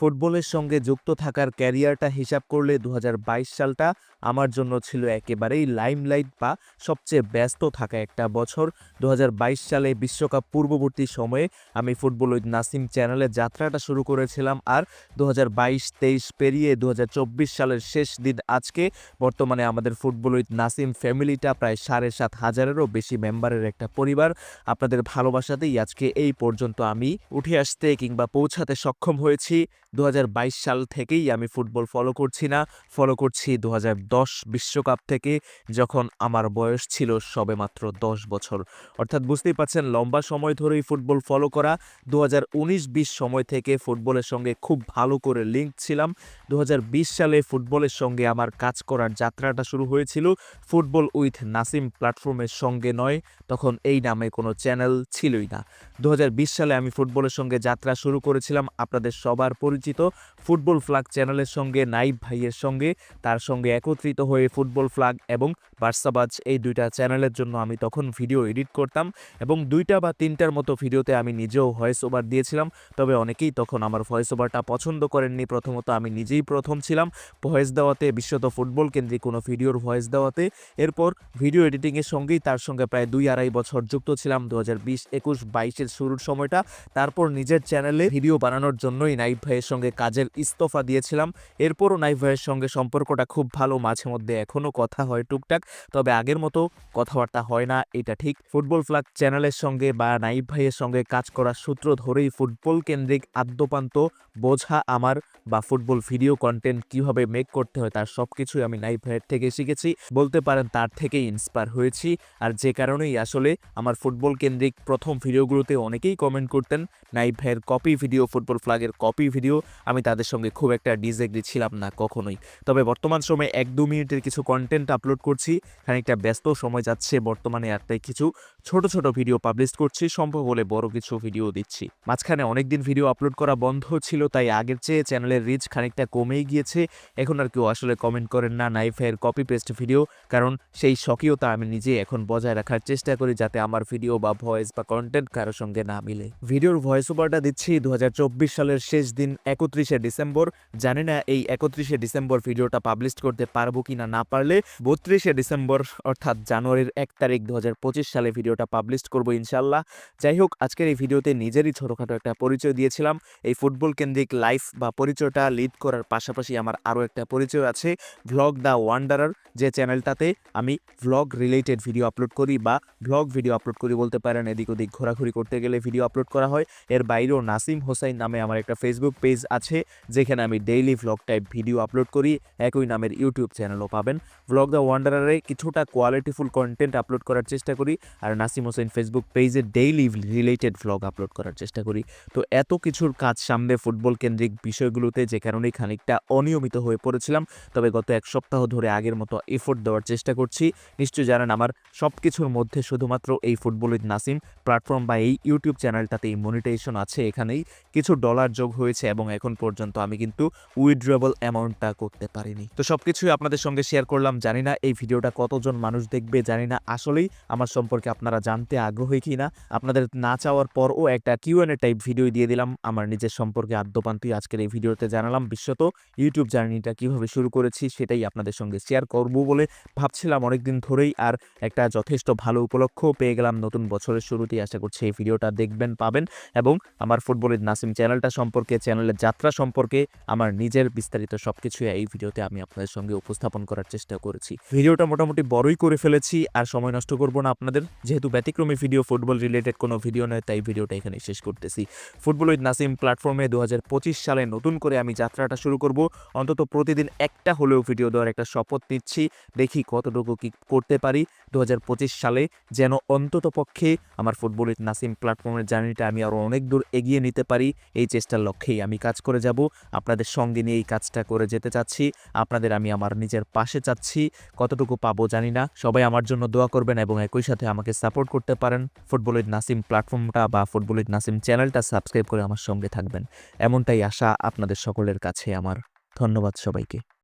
ফুটবলের সঙ্গে যুক্ত থাকার ক্যারিয়ারটা হিসাব করলে দু হাজার বাইশ সালটা আমার জন্য ছিল একেবারেই লাইমলাইট বা সবচেয়ে ব্যস্ত থাকা একটা বছর। দু হাজার বাইশ সালে বিশ্বকাপ পূর্ববর্তী সময়ে আমি ফুটবল উইথ নাসিম চ্যানেলে যাত্রাটা শুরু করেছিলাম আর দু হাজার পেরিয়ে দু হাজার চব্বিশ সালের শেষ দিন আজকে বর্তমানে আমাদের ফুটবল উইথ নাসিম ফ্যামিলিটা প্রায় সাড়ে সাত হাজারেরও বেশি মেম্বারের একটা পরিবার। আপনাদের ভালোবাসাতেই আজকে এই পর্যন্ত আমি উঠে আসতে কিংবা পৌঁছাতে সক্ষম হয়েছি। দু হাজার বাইশ সাল থেকেই আমি ফুটবল ফলো করছি না। ফলো করছি দু বিশ্বকাপ থেকে, যখন আমার বয়স ছিল সবেমাত্র দশ বছর। অর্থাৎ বুঝতেই পারছেন লম্বা সময় ধরেই ফুটবল ফলো করা দু হাজার সময় থেকে ফুটবলের সঙ্গে খুব ভালো করে লিঙ্ক ছিলাম। দু হাজার বিশ সালে ফুটবলের সঙ্গে আমার কাজ করার যাত্রাটা শুরু হয়েছিল, ফুটবল উইথ নাসিম প্ল্যাটফর্মের সঙ্গে নয়, তখন এই নামে কোনো চ্যানেল ছিলই না। দু হাজার বিশ সালে আমি ফুটবলের সঙ্গে যাত্রা শুরু করেছিলাম, আপনাদের সবার পরিচিত ফুটবল ফ্লাগ চ্যানেলের সঙ্গে, নাইব ভাইয়ের সঙ্গে, তার সঙ্গে একত্রিত হয়ে ফুটবল ফ্লাগ এবং বার্সাবাজ এই দুইটা চ্যানেলের জন্য আমি তখন ভিডিও এডিট করতাম এবং দুইটা বা তিনটার মতো ভিডিওতে আমি নিজেও ভয়েস ওভার দিয়েছিলাম। তবে অনেকেই তখন আমার ভয়েস ওভারটা পছন্দ করেননি। প্রথমত আমি নিজেই প্রথম ছিলাম ভয়েস দেওয়াতে, বিশ্বত ফুটবল কেন্দ্রিক কোনো ভিডিওর ভয়েস দেওয়াতে। এরপর ভিডিও এডিটিংয়ের সঙ্গেই তার সঙ্গে প্রায় দুই আড়াই বছর যুক্ত ছিলাম দু হাজার বিশ, একুশ, বাইশের শুরুর সময়টা। তারপর নিজের চ্যানেলে ভিডিও বানানোর জন্যই নাইব ভাইয়ের সঙ্গে কাজের ইস্তফা দিয়েছিলাম। এরপরও নাইফ ভাইয়ের সঙ্গে সম্পর্কটা খুব ভালো, মাঝে মধ্যে এখনও কথা হয় টুকটাক। তবে আগের মতো কথাবার্তা হয় না, এটা ঠিক। ফুটবল ফ্লাগ চ্যানেলের সঙ্গে বা নাইফ ভাইয়ের সঙ্গে কাজ করার সূত্র ধরেই ফুটবল কেন্দ্রিক আদ্যপান্ত, বোঝা আমার বা ফুটবল ভিডিও কন্টেন্ট কীভাবে মেক করতে হয় তার সব কিছুই আমি নাইফ ভাইয়ের থেকে শিখেছি। বলতে পারেন তার থেকেই ইন্সপায়ার হয়েছি। আর যে কারণেই আসলে আমার ফুটবল কেন্দ্রিক প্রথম ভিডিওগুলোতে অনেকেই কমেন্ট করতেন, নাইফ ভাইয়ের কপি ভিডিও ফুটবল ফ্লাগের কপি ভিডিও আমি তাদের সঙ্গে খুব একটা ডিসএগ্রি ছিলাম না কখনোই। তবে বর্তমান সময়ে এক দু মিনিটের কিছু কন্টেন্ট আপলোড করছি, খানিকটা ব্যস্ত সময় যাচ্ছে, বর্তমানে আর তাই কিছু ছোট ছোট ভিডিও পাবলিশ করছি, সম্ভব হলে বড় কিছু ভিডিও দিচ্ছি। মাঝখানে অনেকদিন ভিডিও আপলোড করা বন্ধ ছিল, তাই আগের চেয়ে চ্যানেলের রিচ খানিকটা কমেই গিয়েছে। এখন আর কেউ আসলে কমেন্ট করেন না, নাইফের কপি পেস্ট ভিডিও কারণ সেই স্বকীয়তা আমি নিজে এখন বজায় রাখার চেষ্টা করি যাতে আমার ভিডিও বা ভয়েস বা কন্টেন্ট কারোর সঙ্গে না মিলে। ভিডিওর ভয়েস ওভারটা দিচ্ছি দু হাজার চব্বিশ সালের শেষ দিন একত্রিশে ডিসেম্বর। জানি না এই একত্রিশে ডিসেম্বর ভিডিওটা পাবলিশ করতে পারব কিনা না পারলে, বত্রিশে ডিসেম্বর অর্থাৎ জানুয়ারির এক তারিখ দু হাজার পঁচিশ সালে ভিডিওটা পাবলিশ করব ইনশাল্লাহ যাই হোক, আজকের এই ভিডিওতে নিজেরই ছোটোখাটো একটা পরিচয় দিয়েছিলাম। এই ফুটবল কেন্দ্রিক লাইফ বা পরিচয়টা লিড করার পাশাপাশি আমার আরও একটা পরিচয় আছে ভ্লগ দ্য ওয়ান্ডারার যে চ্যানেলটাতে আমি ভ্লগ রিলেটেড ভিডিও আপলোড করি বা ভ্লগ ভিডিও আপলোড করি বলতে পারেন, এদিক ওদিক ঘোরাঘুরি করতে গেলে ভিডিও আপলোড করা হয়। এর বাইরেও নাসিম হোসাইন নামে আমার একটা ফেসবুক পেজ আছে, যেখানে আমি daily vlog type video upload করি, একই নামের ইউটিউব চ্যানেলও পাবেন। ভ্লগ দ্য ওয়ান্ডারারে কিছুটা কোয়ালিটিফুল কন্টেন্ট আপলোড করার চেষ্টা করি, আর নাসিম হোসেন ফেসবুক পেজে ডেইলি রিলেটেড ভ্লগ আপলোড করার চেষ্টা করি। তো এত কিছুর কাজ সামনে ফুটবল কেন্দ্রিক বিষয়গুলোতে, যে কারণেই খানিকটা অনিয়মিত হয়ে পড়েছিলাম, তবে গত এক সপ্তাহ ধরে আগের মতো এফোর্ট দেওয়ার চেষ্টা করছি। নিশ্চয়ই জানেন আমার সব কিছুর মধ্যে শুধুমাত্র এই ফুটবল উইথ নাসিম প্ল্যাটফর্ম বা এই ইউটিউব চ্যানেলটাতে এই মনিটাইজেশন আছে এখানেই। কিছু ডলার যোগ হয়েছে এবং এখন পর্যন্ত আমি কিন্তু উইথড্রেবল অ্যামাউন্টটা করতে পারিনি। তো সব কিছুই আপনাদের সঙ্গে শেয়ার করলাম। জানি না এই ভিডিওটা কতজন মানুষ দেখবে, জানি না আসলেই আমার সম্পর্কে আপনারা জানতে আগ্রহী কি না আপনাদের না চাওয়ার পরও একটা কিউএনএ টাইপ ভিডিও দিয়ে দিলাম। আমার নিজের সম্পর্কে আদ্যপান্তুই আজকের এই ভিডিওতে জানালাম। বিশ্বত ইউটিউব জার্নিটা কীভাবে শুরু করেছি সেটাই আপনাদের সঙ্গে শেয়ার করব বলে ভাবছিলাম অনেকদিন ধরেই আর একটা যথেষ্ট ভালো উপলক্ষ পেয়ে গেলাম নতুন বছরের শুরুতেই। আশা করছি এই ভিডিওটা দেখবেন, পাবেন এবং আমার ফুটবলের নাসিম চ্যানেলটা সম্পর্কে চ্যানেলের যাত্রা সম্পর্কে আমার নিজের বিস্তারিত সব কিছুই এই ভিডিওতে আমি আপনাদের সঙ্গে উপস্থাপন করার চেষ্টা করেছি। ভিডিওটা মোটামুটি বড়ই করে ফেলেছি আর সময় নষ্ট করব না আপনাদের। যেহেতু ব্যতিক্রমী ভিডিও, ফুটবল রিলেটেড কোনো ভিডিও নয়, তাই ভিডিওটা এখানে শেষ করতেছি। ফুটবল উইথ নাসিম প্ল্যাটফর্মে দু হাজার পঁচিশ সালে নতুন করে আমি যাত্রাটা শুরু করব। অন্তত প্রতিদিন একটা হলেও ভিডিও দেওয়ার একটা শপথ নিচ্ছি। দেখি কতটুকু কি করতে পারি দু হাজার পঁচিশ সালে। যেন অন্তত পক্ষে আমার ফুটবল উইথ নাসিম প্ল্যাটফর্মের জার্নিটা আমি আরও অনেক দূর এগিয়ে নিতে পারি। এই চেষ্টার লক্ষ্যেই আমি কাজ করে যাব। আপনাদের সঙ্গে নিয়ে এই কাজটা করে যেতে চাচ্ছি। আপনাদের আমি আমার নিজের পাশে চাচ্ছি। কতটুকু পাবো জানি না। সবাই আমার জন্য দোয়া করবেন এবং একই সাথে আমাকে সাপোর্ট করতে পারেন। ফুটবল উইথ নাসিম প্ল্যাটফর্মটা বা ফুটবল উইথ নাসিম চ্যানেলটা সাবস্ক্রাইব করে আমার সঙ্গে থাকবেন। এমনটাই আশা আপনাদের সকলের কাছে আমার। ধন্যবাদ সবাইকে।